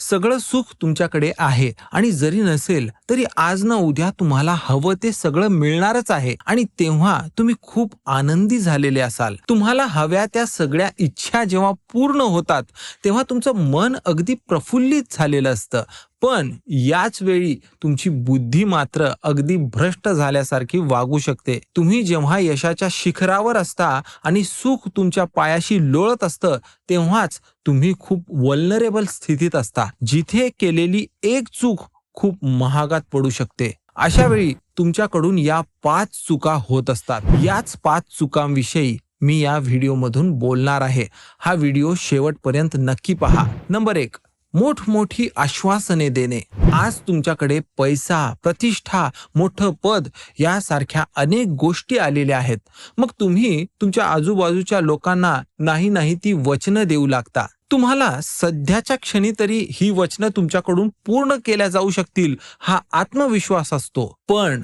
सगळं सुख तुमच्याकडे आहे. आणि जरी नसेल तरी आज ना उद्या तुम्हाला हवं ते सगळं मिळणारच आहे. आणि तेव्हा तुम्ही खूप आनंदी झालेले असाल. तुम्हाला हव्या त्या सगळ्या इच्छा जेव्हा पूर्ण होतात तेव्हा तुमचं मन अगदी प्रफुल्लित झालेलं असतं. पण याच वेळी तुमची बुद्धी मात्र अगदी भ्रष्ट झाल्यासारखी वागू शकते. तुम्ही जेव्हा यशाच्या शिखरावर असता आणि सुख तुमच्या पायाशी लोळत असतं तेव्हाच तुम्ही खूप वल्नरेबल स्थितीत असता जिथे केलेली एक चूक खूप महागात पडू शकते. अशा वेळी तुमच्याकडून या पाच चुका होत असतात. याच पाच चुकांविषयी मी या व्हिडिओमधून बोलणार आहे. हा व्हिडिओ शेवटपर्यंत नक्की पहा. नंबर एक मोठमोठी आश्वासने देणे. आज तुमच्याकडे पैसा प्रतिष्ठा मोठं पद यासारख्या अनेक गोष्टी आलेल्या आहेत. मग तुम्ही तुमच्या आजूबाजूच्या लोकांना नाही नाही ती वचनं देऊ लागता. तुम्हाला सध्याच्या क्षणी तरी ही वचनं तुमच्याकडून पूर्ण केल्या जाऊ शकतील हा आत्मविश्वास असतो. पण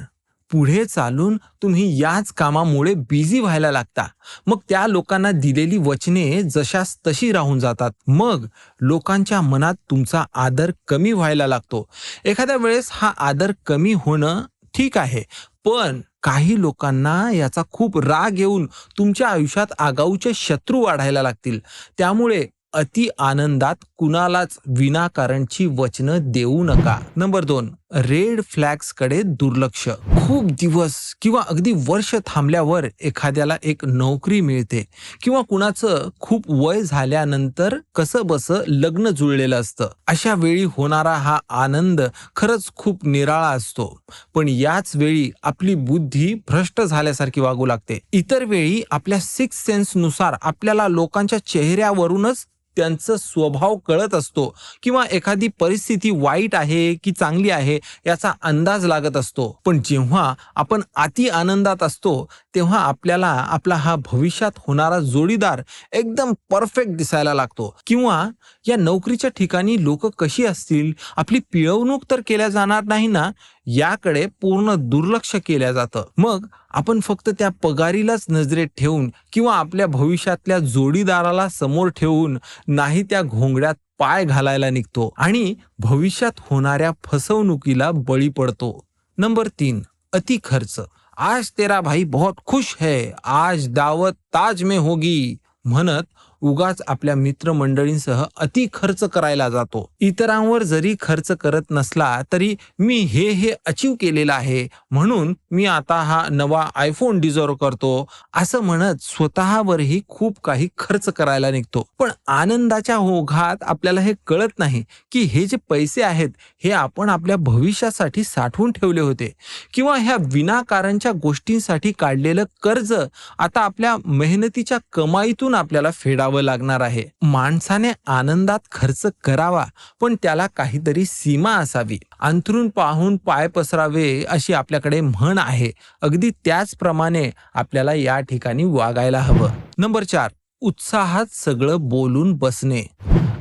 पुढे चालून तुम्ही याच कामामुळे बिझी व्हायला लागता. मग त्या लोकांना दिलेली वचने जशास तशी राहून जातात. मग लोकांच्या मनात तुमचा आदर कमी व्हायला लागतो. एखाद्या वेळेस हा आदर कमी होणं ठीक आहे पण काही लोकांना याचा खूप राग येऊन तुमच्या आयुष्यात आगाऊचे शत्रू वाढायला लागतील. त्यामुळे अति आनंदात कुणालाच विनाकारणची वचनं देऊ नका. नंबर दोन. रेड फ्लॅग्सकडे दुर्लक्ष. खूप दिवस किंवा अगदी वर्ष थांबल्यावर एखाद्याला एक नोकरी मिळते किंवा कुणाचं खूप वय झाल्यानंतर कसं बस लग्न जुळलेलं असतं. अशा वेळी होणारा हा आनंद खरंच खूप निराळा असतो. पण याच वेळी आपली बुद्धी भ्रष्ट झाल्यासारखी वागू लागते. इतर वेळी आपल्या सिक्स सेन्सनुसार आपल्याला लोकांच्या चेहऱ्यावरूनच त्यांचा स्वभाव कळत असतो किंवा एखादी परिस्थिती वाईट आहे की चांगली आहे याचा अंदाज लागत असतो. पण जेव्हा आपण अति आनंदात असतो तेव्हा आपल्याला आपला हा भविष्यात होणारा जोडीदार एकदम परफेक्ट दिसायला लागतो. किंवा या नोकरीच्या ठिकाणी लोक कशी असतील आपली पिळवणूक तर केल्या जाणार नाही ना याकडे पूर्ण दुर्लक्ष केल्या जातं. मग आपण फक्त त्या पगारीलाच नजरेत ठेवून किंवा आपल्या भविष्यातल्या जोडीदाराला समोर ठेवून नाही त्या घोंगड्यात पाय घालायला निघतो आणि भविष्यात होणाऱ्या फसवणुकीला बळी पडतो. नंबर तीन अति खर्च. आज तेरा भाई बहुत खुश है आज दावत ताज में होगी म्हणत उगाच आपल्या मित्रमंडळींसह अति खर्च करायला जातो. इतरांवर जरी खर्च करत नसला तरी मी हे हे अचीव केलेलं आहे. म्हणून मी आता हा नवा आयफोन डिझर्व करतो. असं म्हणत स्वतःवरही खूप काही खर्च करायला निघतो. पण आनंदाच्या ओघात आपल्याला हे कळत नाही की हे जे पैसे आहेत हे आपण आपल्या भविष्यासाठी साठवून ठेवले होते. किंवा ह्या विनाकारणच्या गोष्टींसाठी काढलेलं कर्ज आता आपल्या मेहनतीच्या कमाईतून आपल्याला फेडावं लागणार आहे. माणसाने आनंदात खर्च करावा पण त्याला काहीतरी सीमा असावी. अंथरून पाहून पाय पसरावे अशी आपल्याकडे म्हण आहे. अगदी त्याचप्रमाणे आपल्याला या ठिकाणी वागायला हवं. नंबर चार उत्साहात सगळं बोलून बसणे.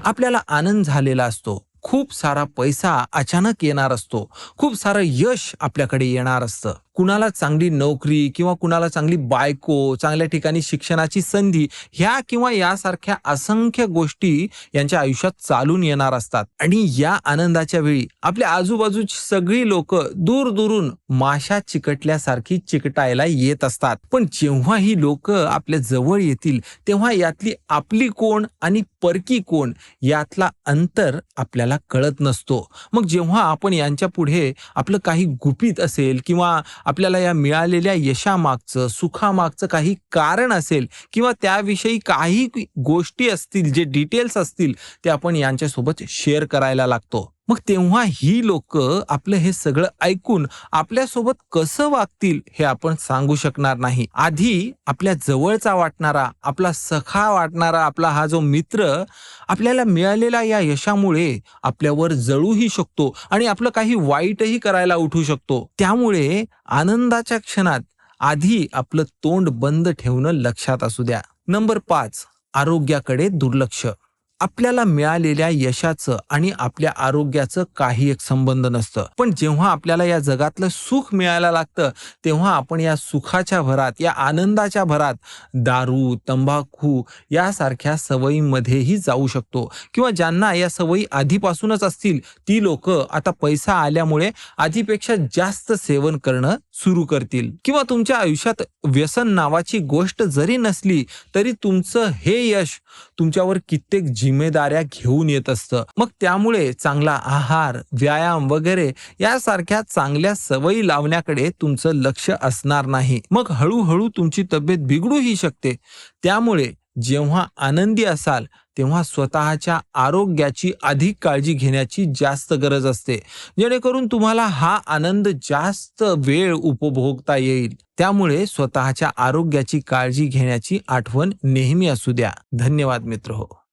आपल्याला आनंद झालेला असतो. खूप सारा पैसा अचानक येणार असतो. खूप सारं यश आपल्याकडे येणार असतं. कुणाला चांगली नोकरी किंवा कुणाला चांगली बायको चांगल्या ठिकाणी शिक्षणाची संधी ह्या किंवा यासारख्या असंख्य गोष्टी यांच्या आयुष्यात चालून येणार असतात. आणि या आनंदाच्या वेळी आपल्या आजूबाजूची सगळी लोक दूर दूरून माशा चिकटल्यासारखी चिकटायला येत असतात. पण जेव्हा ही लोक आपल्या जवळ येतील तेव्हा यातली आपली कोण आणि परकी कोण यातला अंतर आपल्याला कळत नसतो. मग जेव्हा आपण यांच्या पुढे आपलं काही गुपित असेल किंवा आपल्याला या मिळालेल्या यशामागचं सुखामागचं काही कारण असेल किंवा त्याविषयी काही गोष्टी असतील जे डिटेल्स असतील ते आपण यांच्यासोबत शेअर करायला लागतो. मग तेव्हा ही लोक आपलं हे सगळं ऐकून आपल्यासोबत कसं वागतील हे आपण सांगू शकणार नाही. आधी आपल्या जवळचा वाटणारा आपला सखा वाटणारा आपला हा जो मित्र आपल्याला मिळालेल्या या यशामुळे आपल्यावर जळूही शकतो आणि आपलं काही वाईटही करायला उठू शकतो. त्यामुळे आनंदाच्या क्षणात आधी आपलं तोंड बंद ठेवणं लक्षात असू द्या. नंबर पाच आरोग्याकडे दुर्लक्ष. आपल्याला मिळालेल्या यशाचं आणि आपल्या आरोग्याचं काही एक संबंध नसतं. पण जेव्हा आपल्याला या जगातलं सुख मिळायला लागतं तेव्हा आपण या सुखाच्या भरात या आनंदाच्या भरात दारू तंबाखू यासारख्या सवयीमध्येही जाऊ शकतो. किंवा ज्यांना या सवयी आधीपासूनच असतील ती लोक आता पैसा आल्यामुळे आधीपेक्षा जास्त सेवन करणं सुरू करतील. किंवा तुमच्या आयुष्यात व्यसन नावाची गोष्ट जरी नसली तरी तुमचं हे यश तुमच्यावर कित्येक जी जिम्मेदाऱ्या घेऊन येत असतं. मग त्यामुळे चांगला आहार व्यायाम वगैरे यासारख्या चांगल्या सवयी लावण्याकडे तुमचं लक्ष असणार नाही. मग हळूहळू तुमची तब्येत बिघडूही शकते. त्यामुळे जेव्हा आनंदी असाल तेव्हा स्वतःच्या आरोग्याची अधिक काळजी घेण्याची जास्त गरज असते. जेणेकरून तुम्हाला हा आनंद जास्त वेळ उपभोगता येईल. त्यामुळे स्वतःच्या आरोग्याची काळजी घेण्याची आठवण नेहमी असू द्या. धन्यवाद मित्र हो.